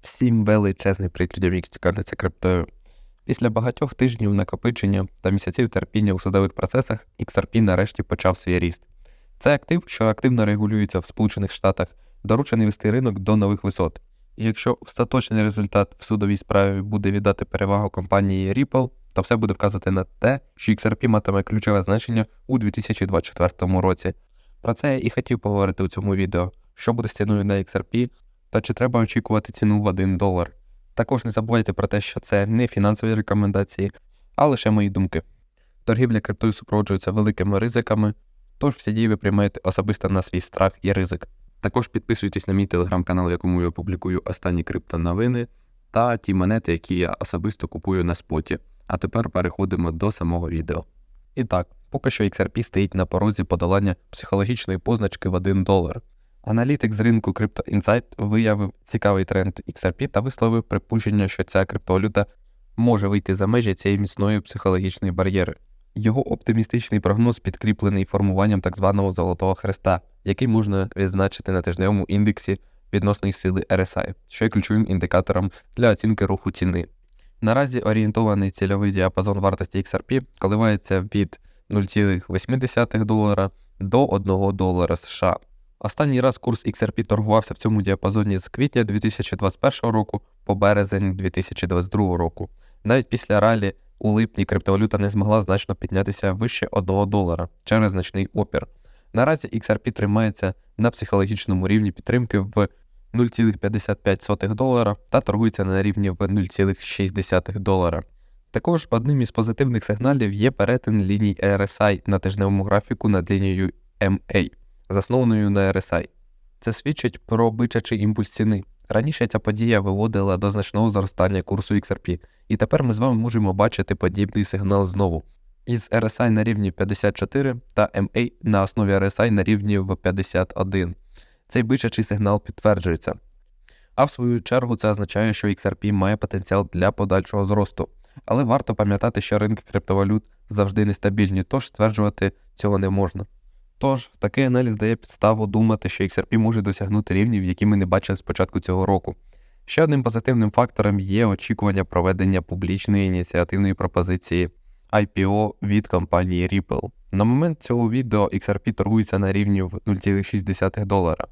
Всім величезний привіт людям, які цікавляться криптою. Після багатьох тижнів накопичення та місяців терпіння у судових процесах XRP нарешті почав свій ріст. Це актив, що активно регулюється в Сполучених Штатах, доручений вести ринок до нових висот. І якщо остаточний результат в судовій справі буде віддати перевагу компанії Ripple, то все буде вказувати на те, що XRP матиме ключове значення у 2024 році. Про це я і хотів поговорити у цьому відео, що буде з ціною на XRP та чи треба очікувати ціну в 1 долар. Також не забувайте про те, що це не фінансові рекомендації, а лише мої думки. Торгівля криптою супроводжується великими ризиками, тож всі дії ви приймаєте особисто на свій страх і ризик. Також підписуйтесь на мій телеграм-канал, в якому я публікую останні криптоновини та ті монети, які я особисто купую на споті. А тепер переходимо до самого відео. І так, поки що XRP стоїть на порозі подолання психологічної позначки в 1 долар. Аналітик з ринку Crypto Insight виявив цікавий тренд XRP та висловив припущення, що ця криптовалюта може вийти за межі цієї міцної психологічної бар'єри. Його оптимістичний прогноз підкріплений формуванням так званого золотого хреста, який можна відзначити на тижневому індексі відносної сили RSI, що є ключовим індикатором для оцінки руху ціни. Наразі орієнтований цільовий діапазон вартості XRP коливається від 0,8 долара до 1 долара США. Останній раз курс XRP торгувався в цьому діапазоні з квітня 2021 року по березень 2022 року. Навіть після ралі у липні криптовалюта не змогла значно піднятися вище 1 долара через значний опір. Наразі XRP тримається на психологічному рівні підтримки в 0,55 долара та торгується на рівні в 0,6 долара. Також одним із позитивних сигналів є перетин ліній RSI на тижневому графіку над лінією MA заснованою на RSI. Це свідчить про бичачий імпульс ціни. Раніше ця подія виводила до значного зростання курсу XRP, і тепер ми з вами можемо бачити подібний сигнал знову. Із RSI на рівні 54 та MA на основі RSI на рівні в 51. Цей бичачий сигнал підтверджується. А в свою чергу це означає, що XRP має потенціал для подальшого зросту. Але варто пам'ятати, що ринки криптовалют завжди нестабільні, тож стверджувати цього не можна. Тож, такий аналіз дає підставу думати, що XRP може досягнути рівнів, які ми не бачили з початку цього року. Ще одним позитивним фактором є очікування проведення публічної ініціативної пропозиції IPO від компанії Ripple. На момент цього відео XRP торгується на рівні в 0,6 долара.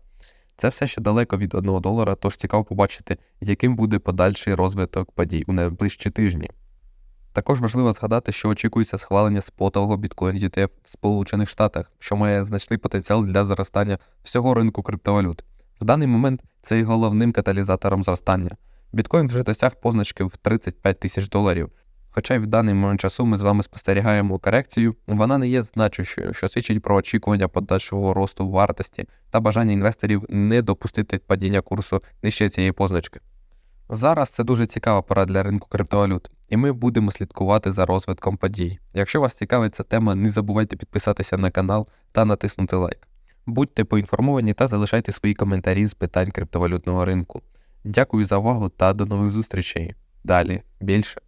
Це все ще далеко від 1 долара, тож цікаво побачити, яким буде подальший розвиток подій у найближчі тижні. Також важливо згадати, що очікується схвалення спотового біткоін ETF в Сполучених Штатах, що має значний потенціал для зростання всього ринку криптовалют. В даний момент це є головним каталізатором зростання. Біткоін вже досяг позначки в 35 тисяч доларів. Хоча й в даний момент часу ми з вами спостерігаємо корекцію, вона не є значущою, що свідчить про очікування подальшого росту вартості та бажання інвесторів не допустити падіння курсу нижче цієї позначки. Зараз це дуже цікава пора для ринку криптовалют, і ми будемо слідкувати за розвитком подій. Якщо вас цікавить ця тема, не забувайте підписатися на канал та натиснути лайк. Будьте поінформовані та залишайте свої коментарі з питань криптовалютного ринку. Дякую за увагу та до нових зустрічей. Далі більше.